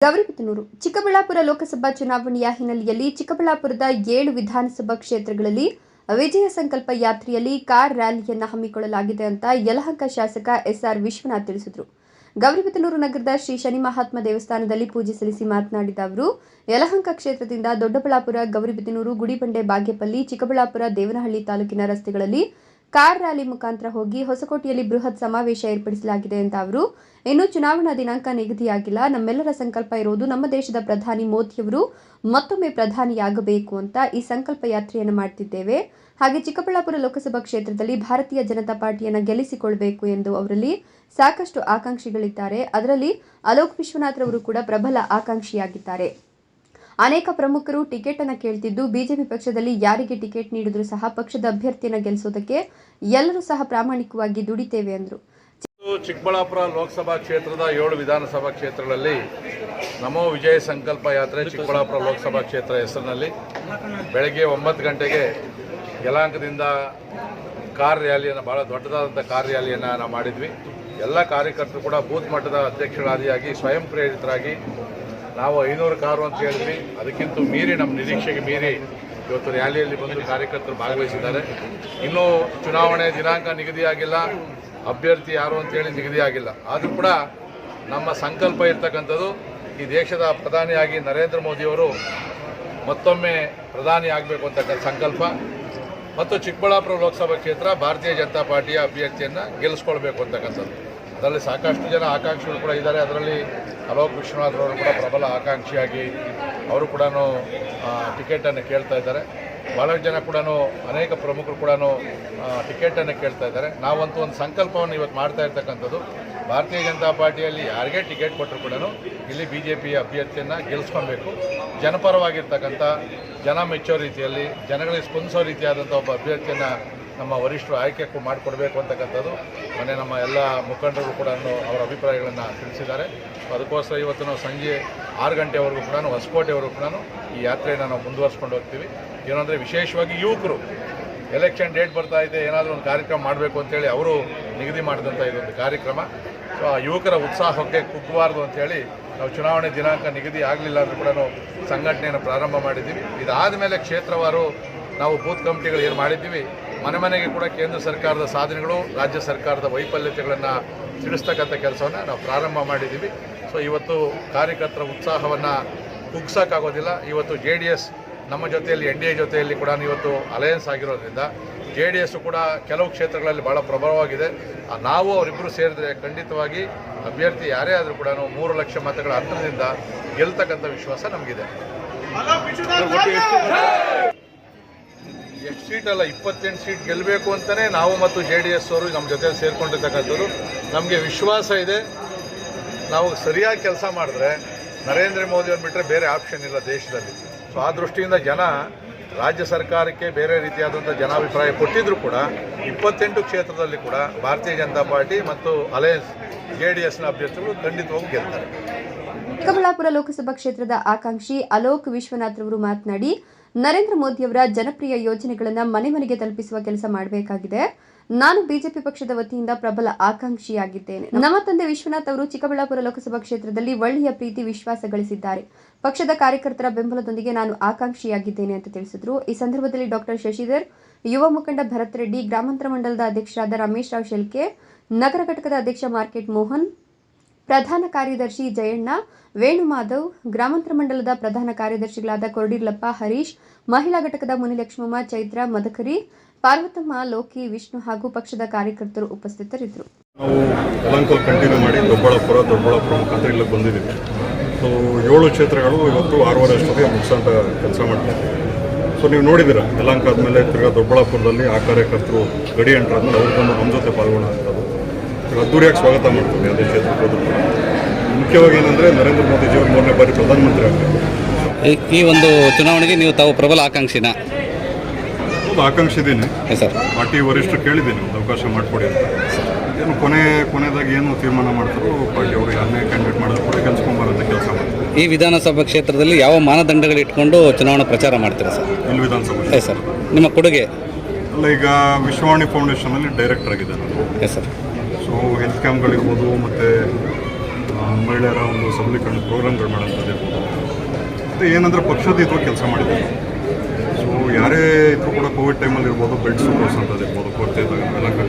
ಗೌರಿಬಿದನೂರು ಚಿಕ್ಕಬಳ್ಳಾಪುರ ಲೋಕಸಭಾ ಚುನಾವಣೆಯ ಹಿನ್ನೆಲೆಯಲ್ಲಿ ಚಿಕ್ಕಬಳ್ಳಾಪುರದ ಏಳು ವಿಧಾನಸಭಾ ಕ್ಷೇತ್ರಗಳಲ್ಲಿ ವಿಜಯ ಸಂಕಲ್ಪ ಯಾತ್ರೆಯಲ್ಲಿ ಕಾರ್ ರ್ಯಾಲಿಯನ್ನು ಹಮ್ಮಿಕೊಳ್ಳಲಾಗಿದೆ ಅಂತ ಯಲಹಂಕ ಶಾಸಕ ಎಸ್ಆರ್ ವಿಶ್ವನಾಥ್ ತಿಳಿಸಿದರು. ಗೌರಿಬಿದನೂರು ನಗರದ ಶ್ರೀ ಶನಿ ಮಹಾತ್ಮ ದೇವಸ್ಥಾನದಲ್ಲಿ ಪೂಜೆ ಸಲ್ಲಿಸಿ ಮಾತನಾಡಿದ ಅವರು, ಯಲಹಂಕ ಕ್ಷೇತ್ರದಿಂದ ದೊಡ್ಡಬಳ್ಳಾಪುರ ಗೌರಿಬಿದನೂರು ಗುಡಿಬಂಡೆ, ಬಾಗೇಪಲ್ಲಿ, ಚಿಕ್ಕಬಳ್ಳಾಪುರ, ದೇವನಹಳ್ಳಿ ತಾಲೂಕಿನ ರಸ್ತೆಗಳಲ್ಲಿ ಕಾರ್ ರ್ಯಾಲಿ ಮುಖಾಂತರ ಹೋಗಿ ಹೊಸಕೋಟೆಯಲ್ಲಿ ಬೃಹತ್ ಸಮಾವೇಶ ಏರ್ಪಡಿಸಲಾಗಿದೆ ಅಂತ ಅವರು. ಇನ್ನು ಚುನಾವಣಾ ದಿನಾಂಕ ನಿಗದಿಯಾಗಿಲ್ಲ. ನಮ್ಮೆಲ್ಲರ ಸಂಕಲ್ಪ ಇರೋದು ನಮ್ಮ ದೇಶದ ಪ್ರಧಾನಿ ಮೋದಿಯವರು ಮತ್ತೊಮ್ಮೆ ಪ್ರಧಾನಿಯಾಗಬೇಕು ಅಂತ ಈ ಸಂಕಲ್ಪ ಯಾತ್ರೆಯನ್ನು ಮಾಡ್ತಿದ್ದೇವೆ. ಹಾಗೆ ಚಿಕ್ಕಬಳ್ಳಾಪುರ ಲೋಕಸಭಾ ಕ್ಷೇತ್ರದಲ್ಲಿ ಭಾರತೀಯ ಜನತಾ ಪಾರ್ಟಿಯನ್ನು ಗೆಲ್ಲಿಸಿಕೊಳ್ಬೇಕು ಎಂದು ಅವರಲ್ಲಿ ಸಾಕಷ್ಟು ಆಕಾಂಕ್ಷಿಗಳಿದ್ದಾರೆ. ಅದರಲ್ಲಿ ಅಲೋಕ್ ವಿಶ್ವನಾಥ್ ರವರು ಕೂಡ ಪ್ರಬಲ ಆಕಾಂಕ್ಷಿಯಾಗಿದ್ದಾರೆ. ಅನೇಕ ಪ್ರಮುಖರು ಟಿಕೆಟ್ ಅನ್ನು ಕೇಳ್ತಿದ್ದು ಬಿಜೆಪಿ ಪಕ್ಷದಲ್ಲಿ ಯಾರಿಗೆ ಟಿಕೆಟ್ ನೀಡಿದ್ರು ಸಹ ಪಕ್ಷದ ಅಭ್ಯರ್ಥಿಯನ್ನ ಗೆಲ್ಲಿಸೋದಕ್ಕೆ ಎಲ್ಲರೂ ಸಹ ಪ್ರಾಮಾಣಿಕವಾಗಿ ದುಡಿತೇವೆ ಅಂದರು. ಚಿಕ್ಕಬಳ್ಳಾಪುರ ಲೋಕಸಭಾ ಕ್ಷೇತ್ರದ ಏಳು ವಿಧಾನಸಭಾ ಕ್ಷೇತ್ರಗಳಲ್ಲಿ ನಮೋ ವಿಜಯ ಸಂಕಲ್ಪ ಯಾತ್ರೆ ಚಿಕ್ಕಬಳ್ಳಾಪುರ ಲೋಕಸಭಾ ಕ್ಷೇತ್ರ ಹೆಸರಿನಲ್ಲಿ ಬೆಳಗ್ಗೆ ಒಂಬತ್ತು ಗಂಟೆಗೆ ಯಲಾಂಕದಿಂದ ಕಾರ್ ರ್ಯಾಲಿಯನ್ನು ಭಾಳ ದೊಡ್ಡದಾದಂಥ ಕಾರ್ ರ್ಯಾಲಿಯನ್ನು ನಾವು ಮಾಡಿದ್ವಿ. ಎಲ್ಲ ಕಾರ್ಯಕರ್ತರು ಕೂಡ ಬೂತ್ ಮಟ್ಟದ ಅಧ್ಯಕ್ಷರಾದಿಯಾಗಿ, ಸ್ವಯಂ ಪ್ರೇರಿತರಾಗಿ ನಾವು ಐನೂರು ಕಾರು ಅಂತ ಹೇಳಿದ್ವಿ. ಅದಕ್ಕಿಂತ ಮೀರಿ ನಮ್ಮ ನಿರೀಕ್ಷೆಗೆ ಮೀರಿ ಇವತ್ತು ರ್ಯಾಲಿಯಲ್ಲಿ ಬಂದು ಕಾರ್ಯಕರ್ತರು ಭಾಗವಹಿಸಿದ್ದಾರೆ. ಇನ್ನೂ ಚುನಾವಣೆ ದಿನಾಂಕ ನಿಗದಿಯಾಗಿಲ್ಲ. ಅಭ್ಯರ್ಥಿ ಯಾರು ಅಂತೇಳಿ ನಿಗದಿಯಾಗಿಲ್ಲ. ಆದರೂ ಕೂಡ ನಮ್ಮ ಸಂಕಲ್ಪ ಇರ್ತಕ್ಕಂಥದ್ದು ಈ ದೇಶದ ಪ್ರಧಾನಿಯಾಗಿ ನರೇಂದ್ರ ಮೋದಿಯವರು ಮತ್ತೊಮ್ಮೆ ಪ್ರಧಾನಿ ಆಗಬೇಕು ಅಂತಕ್ಕಂಥ ಸಂಕಲ್ಪ. ಮತ್ತು ಚಿಕ್ಕಬಳ್ಳಾಪುರ ಲೋಕಸಭಾ ಕ್ಷೇತ್ರ ಭಾರತೀಯ ಜನತಾ ಪಾರ್ಟಿಯ ಅಭ್ಯರ್ಥಿಯನ್ನು ಗೆಲ್ಲಿಸ್ಕೊಳ್ಬೇಕು ಅಂತಕ್ಕಂಥದ್ದು. ಅದರಲ್ಲಿ ಸಾಕಷ್ಟು ಜನ ಆಕಾಂಕ್ಷಿಗಳು ಕೂಡ ಇದ್ದಾರೆ. ಅದರಲ್ಲಿ ಅಲೋಕ್ ವಿಶ್ವನಾಥ್ ಅವರು ಕೂಡ ಪ್ರಬಲ ಆಕಾಂಕ್ಷಿಯಾಗಿ ಅವರು ಕೂಡ ಟಿಕೆಟನ್ನು ಕೇಳ್ತಾ ಇದ್ದಾರೆ. ಭಾಳಷ್ಟು ಜನ ಕೂಡ ಅನೇಕ ಪ್ರಮುಖರು ಕೂಡ ಟಿಕೆಟನ್ನು ಕೇಳ್ತಾ ಇದ್ದಾರೆ. ನಾವಂತೂ ಒಂದು ಸಂಕಲ್ಪವನ್ನು ಇವತ್ತು ಮಾಡ್ತಾ ಇರ್ತಕ್ಕಂಥದ್ದು. ಭಾರತೀಯ ಜನತಾ ಪಾರ್ಟಿಯಲ್ಲಿ ಯಾರಿಗೆ ಟಿಕೆಟ್ ಕೊಟ್ಟರು ಕೂಡ ಇಲ್ಲಿ ಬಿ ಜೆ ಪಿ ಅಭ್ಯರ್ಥಿಯನ್ನು ಗೆಲ್ಲಿಸ್ಕೊಬೇಕು ಜನಪರವಾಗಿರ್ತಕ್ಕಂಥ, ಜನ ಮೆಚ್ಚೋ ರೀತಿಯಲ್ಲಿ, ಜನಗಳಿಗೆ ಸ್ಪಂದಿಸೋ ರೀತಿಯಾದಂಥ ಒಬ್ಬ ಅಭ್ಯರ್ಥಿಯನ್ನು ನಮ್ಮ ವರಿಷ್ಠರು ಆಯ್ಕೆ ಮಾಡಿಕೊಡಬೇಕು ಅಂತಕ್ಕಂಥದ್ದು ಮೊನ್ನೆ ನಮ್ಮ ಎಲ್ಲ ಮುಖಂಡರು ಕೂಡ ಅವರ ಅಭಿಪ್ರಾಯಗಳನ್ನು ತಿಳಿಸಿದ್ದಾರೆ. ಅದಕ್ಕೋಸ್ಕರ ಇವತ್ತು ನಾವು ಸಂಜೆ ಆರು ಗಂಟೆವರೆಗೂ ಕೂಡ, ಹೊಸಕೋಟೆವರೆಗೂ ಕೂಡ ಈ ಯಾತ್ರೆಯನ್ನು ನಾವು ಮುಂದುವರ್ಸ್ಕೊಂಡು ಹೋಗ್ತೀವಿ. ಏನಂದರೆ ವಿಶೇಷವಾಗಿ ಯುವಕರು ಎಲೆಕ್ಷನ್ ಡೇಟ್ ಬರ್ತಾ ಇದೆ, ಏನಾದರೂ ಒಂದು ಕಾರ್ಯಕ್ರಮ ಮಾಡಬೇಕು ಅಂತೇಳಿ ಅವರು ನಿಗದಿ ಮಾಡಿದಂಥ ಇದೊಂದು ಕಾರ್ಯಕ್ರಮ. ಸೊ ಆ ಯುವಕರ ಉತ್ಸಾಹಕ್ಕೆ ಕುಗ್ಗಬಾರ್ದು ಅಂತೇಳಿ ನಾವು ಚುನಾವಣೆ ದಿನಾಂಕ ನಿಗದಿ ಆಗಲಿಲ್ಲ ಅಂದರೂ ಕೂಡ ಸಂಘಟನೆಯನ್ನು ಪ್ರಾರಂಭ ಮಾಡಿದ್ದೀವಿ. ಇದಾದ ಮೇಲೆ ಕ್ಷೇತ್ರವಾರು ನಾವು ಬೂತ್ ಕಮಿಟಿಗಳು ಏನು ಮಾಡಿದ್ದೀವಿ ಮನೆ ಮನೆಗೆ ಕೂಡ ಕೇಂದ್ರ ಸರ್ಕಾರದ ಸಾಧನೆಗಳು, ರಾಜ್ಯ ಸರ್ಕಾರದ ವೈಫಲ್ಯತೆಗಳನ್ನು ತಿಳಿಸ್ತಕ್ಕಂಥ ಕೆಲಸವನ್ನು ನಾವು ಪ್ರಾರಂಭ ಮಾಡಿದ್ದೀವಿ. ಸೊ ಇವತ್ತು ಕಾರ್ಯಕರ್ತರ ಉತ್ಸಾಹವನ್ನು ಕುಗ್ಸೋಕ್ಕಾಗೋದಿಲ್ಲ ಇವತ್ತು ಜೆ ಡಿ ಎಸ್ ನಮ್ಮ ಜೊತೆಯಲ್ಲಿ, ಎನ್ ಡಿ ಎ ಜೊತೆಯಲ್ಲಿ ಕೂಡ ಇವತ್ತು ಅಲಯನ್ಸ್ ಆಗಿರೋದ್ರಿಂದ ಜೆ ಡಿ ಎಸ್ ಕೂಡ ಕೆಲವು ಕ್ಷೇತ್ರಗಳಲ್ಲಿ ಭಾಳ ಪ್ರಬಲವಾಗಿದೆ. ನಾವು ಅವರಿಬ್ಬರು ಸೇರಿದರೆ ಖಂಡಿತವಾಗಿ ಅಭ್ಯರ್ಥಿ ಯಾರೇ ಆದರೂ ಕೂಡ ಮೂರು ಲಕ್ಷ ಮತಗಳ ಅಂತರದಿಂದ ಗೆಲ್ತಕ್ಕಂಥ ವಿಶ್ವಾಸ ನಮಗಿದೆ. ಸೀಟ್ ಅಲ್ಲ, ಇಪ್ಪತ್ತೆಂಟು ಸೀಟ್ ಗೆಲ್ಲಬೇಕು ಅಂತಲೇ ನಾವು ಮತ್ತು ಜೆ ಡಿ ಎಸ್ ಅವರು ನಮ್ಮ ಜೊತೆ ಸೇರ್ಕೊಂಡಿರ್ತಕ್ಕಂಥದ್ದು ನಮಗೆ ವಿಶ್ವಾಸ ಇದೆ. ನಾವು ಸರಿಯಾಗಿ ಕೆಲಸ ಮಾಡಿದ್ರೆ ನರೇಂದ್ರ ಮೋದಿ ಅವ್ರು ಬಿಟ್ಟರೆ ಬೇರೆ ಆಪ್ಷನ್ ಇಲ್ಲ ದೇಶದಲ್ಲಿ. ಸೊ ಆ ದೃಷ್ಟಿಯಿಂದ ಜನ ರಾಜ್ಯ ಸರ್ಕಾರಕ್ಕೆ ಬೇರೆ ರೀತಿಯಾದಂಥ ಜನಾಭಿಪ್ರಾಯ ಕೊಟ್ಟಿದ್ರು ಕೂಡ, ಇಪ್ಪತ್ತೆಂಟು ಕ್ಷೇತ್ರದಲ್ಲಿ ಕೂಡ ಭಾರತೀಯ ಜನತಾ ಪಾರ್ಟಿ ಮತ್ತು ಅಲಯನ್ಸ್ ಜೆ ಡಿ ಎಸ್ನ ಅಭ್ಯರ್ಥಿಗಳು ಖಂಡಿತವಾಗಿ ಗೆಲ್ತಾರೆ. ಚಿಕ್ಕಬಳ್ಳಾಪುರ ಲೋಕಸಭಾ ಕ್ಷೇತ್ರದ ಆಕಾಂಕ್ಷಿ ಅಲೋಕ್ ವಿಶ್ವನಾಥ್ ಅವರು ಮಾತನಾಡಿ ನರೇಂದ್ರ ಮೋದಿಯವರ ಜನಪ್ರಿಯ ಯೋಜನೆಗಳನ್ನು ಮನೆ ಮನೆಗೆ ತಲುಪಿಸುವ ಕೆಲಸ ಮಾಡಬೇಕಾಗಿದೆ. ನಾನು ಬಿಜೆಪಿ ಪಕ್ಷದ ವತಿಯಿಂದ ಪ್ರಬಲ ಆಕಾಂಕ್ಷಿಯಾಗಿದ್ದೇನೆ. ನಮ್ಮ ತಂದೆ ವಿಶ್ವನಾಥ್ ಅವರು ಚಿಕ್ಕಬಳ್ಳಾಪುರ ಲೋಕಸಭಾ ಕ್ಷೇತ್ರದಲ್ಲಿ ಒಳ್ಳೆಯ ಪ್ರೀತಿ ವಿಶ್ವಾಸ ಗಳಿಸಿದ್ದಾರೆ. ಪಕ್ಷದ ಕಾರ್ಯಕರ್ತರ ಬೆಂಬಲದೊಂದಿಗೆ ನಾನು ಆಕಾಂಕ್ಷಿಯಾಗಿದ್ದೇನೆ ಅಂತ ತಿಳಿಸಿದರು. ಈ ಸಂದರ್ಭದಲ್ಲಿ ಡಾಕ್ಟರ್ ಶಶಿಧರ್, ಯುವ ಮುಖಂಡ ಭರತ್ ರೆಡ್ಡಿ, ಗ್ರಾಮಾಂತರ ಮಂಡಲದ ಅಧ್ಯಕ್ಷರಾದ ರಮೇಶ್ ರಾವ್ ಶೆಲ್ಕೆ, ನಗರ ಘಟಕದ ಅಧ್ಯಕ್ಷ ಮಾರ್ಕೆಟ್ ಮೋಹನ್ ಪ್ರಧಾನ ಕಾರ್ಯದರ್ಶಿ ಜಯಣ್ಣ, ವೇಣುಮಾಧವ್ ಗ್ರಾಮಾಂತರ ಮಂಡಲದ ಪ್ರಧಾನ ಕಾರ್ಯದರ್ಶಿಗಳಾದ ಕೊರಡಿರ್ಲಪ್ಪ ಹರೀಶ್, ಮಹಿಳಾ ಘಟಕದ ಮುನಿಲಕ್ಷ್ಮಮ್ಮ ಚೈತ್ರ ಮದಕರಿ, ಪಾರ್ವತಮ್ಮ ಲೋಕಿ, ವಿಷ್ಣು ಹಾಗೂ ಪಕ್ಷದ ಕಾರ್ಯಕರ್ತರು ಉಪಸ್ಥಿತರಿದ್ದರು. ನಾವು ಕಂಟಿನ್ಯೂ ಮಾಡಿ ದೊಡ್ಡಬಳ್ಳಾಪುರ ದೊಡ್ಡಬಳ್ಳಾಪುರ ಮುಖಾಂತರ ಇಲ್ಲಿಗೆ ಬಂದಿದ್ದೀವಿ. ಸೊ ಏಳು ಕ್ಷೇತ್ರಗಳು ಇವತ್ತು ಆರೂವರೆ ಅಷ್ಟೊತ್ತಿಗೆ ಮುಗಿಸೋಂಥ ಕೆಲಸ ಮಾಡ್ತಾ ಇದ್ದೀವಿ. ಸೊ ನೀವು ನೋಡಿದ್ದೀರಾ ಯಲಂಕ ಆದಮೇಲೆ ತಿರ್ಗಾ ದೊಡ್ಡಬಳ್ಳಾಪುರದಲ್ಲಿ ಆ ಕಾರ್ಯಕರ್ತರು ಗಡಿ ಎಂಟ್ರಾದ್ಮೇಲೆ ಅವ್ರು ಬಂದು ನಮ್ಮ ಜೊತೆ ಪಾಲ್ಗೊಳ್ಳೋಂಥದ್ದು. ಅದ್ದೂರಿಯಾಗಿ ಸ್ವಾಗತ ಮಾಡ್ತೀವಿ ಅದೇ ಕ್ಷೇತ್ರಕ್ಕೆ ಮುಖ್ಯವಾಗಿ ಏನಂದರೆ ನರೇಂದ್ರ ಮೋದಿಜಿಯವರು ಮೂರನೇ ಬಾರಿ ಪ್ರಧಾನಮಂತ್ರಿ ಆಗಬೇಕು. ಈ- ಈ ಒಂದು ಚುನಾವಣೆಗೆ ನೀವು ತಾವು ಪ್ರಬಲ ಆಕಾಂಕ್ಷಿನ? ಹೌದು ಆಕಾಂಕ್ಷೆ ಇದ್ದೀನಿ ಎಸ್ ಸರ್ ಪಾರ್ಟಿ ವರಿಷ್ಠರು ಕೇಳಿದ್ದೀನಿ ಒಂದು ಅವಕಾಶ ಮಾಡಿಕೊಡಿ ಅಂತ. ಏನು ಕೊನೆ ಕೊನೆಯದಾಗಿ ಏನು ತೀರ್ಮಾನ ಮಾಡ್ತಾರೋ ಪಾರ್ಟಿ ಅವರು ಯಾರನ್ನೇ ಕ್ಯಾಂಡಿಡೇಟ್ ಮಾಡಿದ್ರು ಕೂಡ ಗೆಲ್ಸ್ಕೊಂಬಾರಂತ ಕೆಲಸ ಮಾಡ್ತಾರೆ. ಈ ವಿಧಾನಸಭಾ ಕ್ಷೇತ್ರದಲ್ಲಿ ಯಾವ ಮಾನದಂಡಗಳು ಇಟ್ಕೊಂಡು ಚುನಾವಣಾ ಪ್ರಚಾರ ಮಾಡ್ತೀರಾ ಸರ್ ಇಲ್ಲಿ ವಿಧಾನಸಭೆ ಎಸ್ ಸರ್ ನಿಮ್ಮ ಕೊಡುಗೆ? ಅಲ್ಲ ಈಗ ವಿಶ್ವವಾಣಿ ಫೌಂಡೇಶನಲ್ಲಿ ಡೈರೆಕ್ಟರ್ ನಾನು. ಎಸ್ ಸರ್ ಸೊ ಹೆಲ್ತ್ ಕ್ಯಾಂಪ್ಗಳಿರ್ಬೋದು ಮತ್ತು ಮಹಿಳೆಯರ ಒಂದು ಸಬಲೀಕರಣ ಪ್ರೋಗ್ರಾಮ್ಗಳು ಮಾಡೋಂಥದ್ದಿರ್ಬೋದು ಮತ್ತು ಏನಂದ್ರೆ ಪಕ್ಷದ ಇದ್ರು ಕೆಲಸ ಮಾಡಿದ್ದೀವಿ ಸೊ ಯಾರೇ ಇದ್ರು ಕೂಡ ಕೋವಿಡ್ ಟೈಮಲ್ಲಿ ಇರ್ಬೋದು ಬೆಡ್ಸ್ ಅಂತದ್ದು ಇರ್ಬೋದು ಕೊರತೆ ಇದ್ದಾಗ ಯಲಹಂಕ